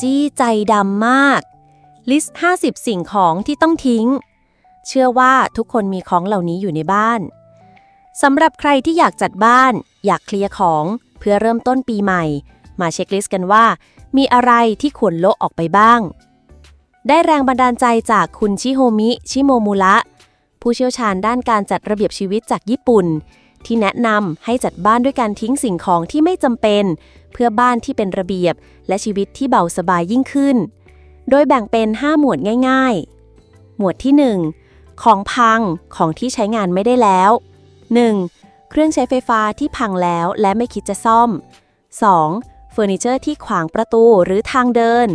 จี้ใจดำมาก ลิสต์ 50 สิ่งของที่ต้องทิ้ง เชื่อว่าทุกคนมีของเหล่านี้อยู่ในบ้าน สำหรับใครที่อยากจัดบ้าน อยากเคลียร์ของเพื่อเริ่มต้นปีใหม่ มาเช็คลิสต์กันว่า มีอะไรที่ควรโละออกไปบ้าง ได้แรงบันดาลใจจากคุณชิโฮมิ ชิโมมุระผู้เชี่ยวชาญด้านการจัดระเบียบชีวิตจากญี่ปุ่น ที่แนะนำให้จัดบ้านด้วยการทิ้งสิ่งของที่ไม่จำเป็น เพื่อบ้านที่เป็นระเบียบ และชีวิตที่เบาสบายยิ่งขึ้น โดยแบ่งเป็น 5 หมวดง่าย ๆ หมวดที่ 1 ของพังของที่ใช้งานไม่ได้แล้ว 1. เครื่องใช้ไฟฟ้าที่พังแล้วและไม่คิดจะซ่อม 2. เฟอร์นิเจอร์ที่ขวางประตูหรือทางเดิน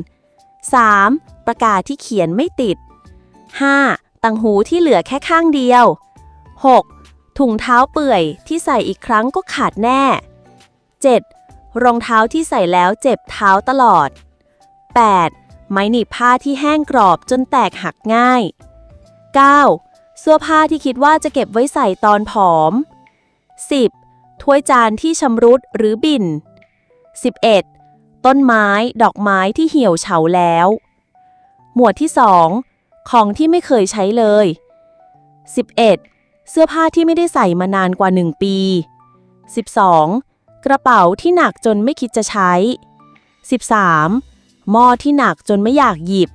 3. ประกาศที่เขียนไม่ติด 5. ตังหูที่เหลือแค่ข้างเดียว 6. ถุงเท้าเปื่อยที่ใส่อีกครั้งก็ขาดแน่ 7. รองเท้าที่ใส่แล้วเจ็บเท้าตลอด 8. ไม้หนีบผ้าที่แห้งกรอบจนแตกหักง่าย 9. เสื้อผ้าที่คิดว่าจะเก็บไว้ใส่ตอนผอม 10. ถ้วยจานที่ชำรุดหรือบิ่น 11. ต้นไม้ดอกไม้ที่เหี่ยวเฉาแล้ว หมวดที่ 2 ของที่ไม่เคยใช้เลย 11. เสื้อผ้าที่ไม่ได้ใส่มานานกว่า 1 ปี 12. กระเป๋าที่หนักจนไม่คิดจะใช้ 13. หม้อที่หนักจนไม่อยากหยิบ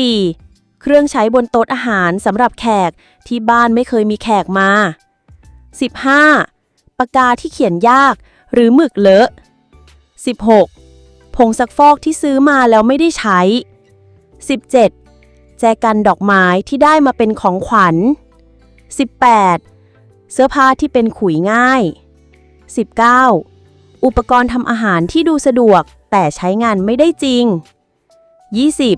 14. เครื่องใช้บนโต๊ะอาหารสำหรับแขกที่บ้านไม่เคยมีแขกมา 15. ปากกาที่เขียนยากหรือหมึกเลอะ 16. ผงซักฟอกที่ซื้อมาแล้วไม่ได้ใช้ 17. แจกันดอกไม้ที่ได้มาเป็นของขวัญ 18. เสื้อผ้าที่เป็นขุยง่าย 19. อุปกรณ์ทำอาหารที่ดูสะดวกแต่ใช้งานไม่ได้จริง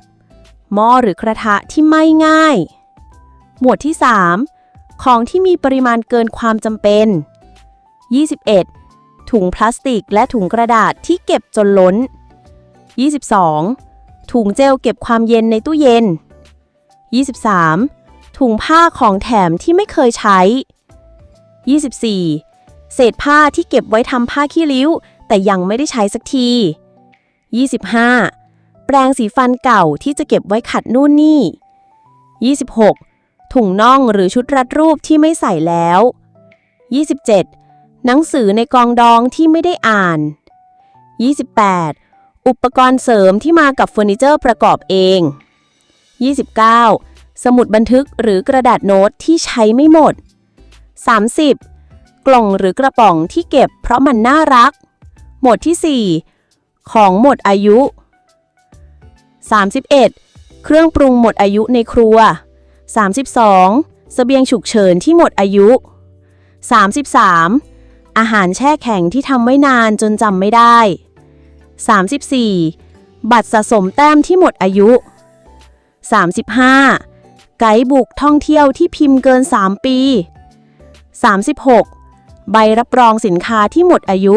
20. หม้อหรือกระทะที่ไม่ง่าย หมวดที่ 3 ของที่มีปริมาณเกินความจำเป็น 21. ถุงพลาสติกและถุงกระดาษที่เก็บจนล้น 22. ถุงเจลเก็บความเย็นในตู้เย็น 23. ถุงผ้าของแถมที่ไม่เคยใช้ 24. เศษผ้าที่เก็บไว้ทำผ้าขี้ริ้ว แต่ยังไม่ได้ใช้สักที 25. แปรงสีฟันเก่าที่จะเก็บไว้ขัดนู่นนี่ 26. ถุงน่องหรือชุดรัดรูปที่ไม่ใส่แล้ว 27. หนังสือในกองดองที่ไม่ได้อ่าน 28. อุปกรณ์เสริมที่มากับเฟอร์นิเจอร์ประกอบเอง 29. สมุดบันทึกหรือกระดาษโน้ตที่ใช้ไม่หมด 30. กล่องหรือกระป๋องที่เก็บเพราะมันน่ารัก หมวดที่ 4 ของหมดอายุ 31. เครื่องปรุงหมดอายุในครัว 32. เสบียงฉุกเฉินที่หมดอายุ 33. อาหารแช่แข็งที่ทำไว้นานจนจำไม่ได้ 34. บัตรสะสมแต้มที่หมดอายุ 35. ไกด์บุกท่องเที่ยวที่พิมพ์เกิน 3 ปี 36. ใบรับรองสินค้าที่หมดอายุ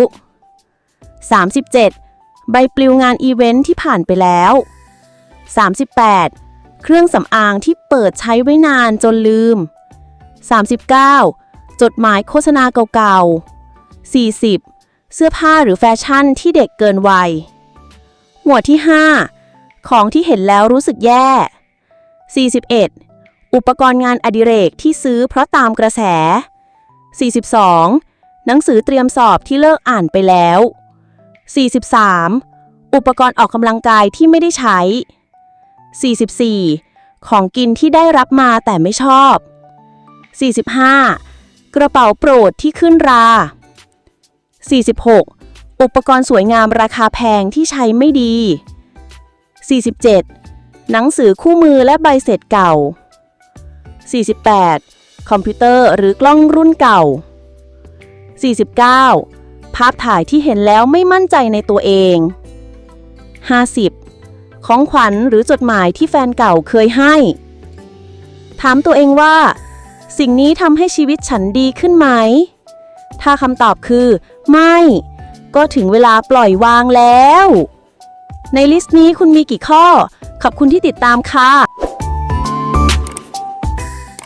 37. ใบปลิวงานอีเวนท์ที่ผ่านไปแล้ว 38. เครื่องสำอางที่เปิดใช้ไว้นานจนลืม 39. จดหมายโฆษณาเก่าๆ 40. เสื้อผ้าหรือแฟชั่นที่เด็กเกินวัย หมวดที่ 5 ของที่เห็นแล้วรู้สึกแย่ 41. อุปกรณ์งานอดิเรกที่ซื้อเพราะตามกระแส 42. หนังสือเตรียมสอบที่เลิกอ่านไปแล้ว 43. อุปกรณ์ออกกำลังกายที่ไม่ได้ใช้ 44. ของกินที่ได้รับมาแต่ไม่ชอบ 45. กระเป๋าโปรดที่ขึ้นรา 46. อุปกรณ์สวยงามราคาแพงที่ใช้ไม่ดี 47. หนังสือคู่มือและใบเสร็จเก่า 48. คอมพิวเตอร์หรือกล้องรุ่นเก่า 49. ภาพถ่ายที่เห็นแล้วไม่มั่นใจในตัวเอง 50. ของขวัญหรือจดหมายที่แฟนเก่าเคยให้ ถามตัวเองว่า สิ่งนี้ทำให้ชีวิตฉันดีขึ้นไหม ถ้าคำตอบคือ ไม่ ก็ถึงเวลาปล่อยวางแล้ว ในลิสต์นี้คุณมีกี่ข้อ ขอบคุณที่ติดตามค่ะ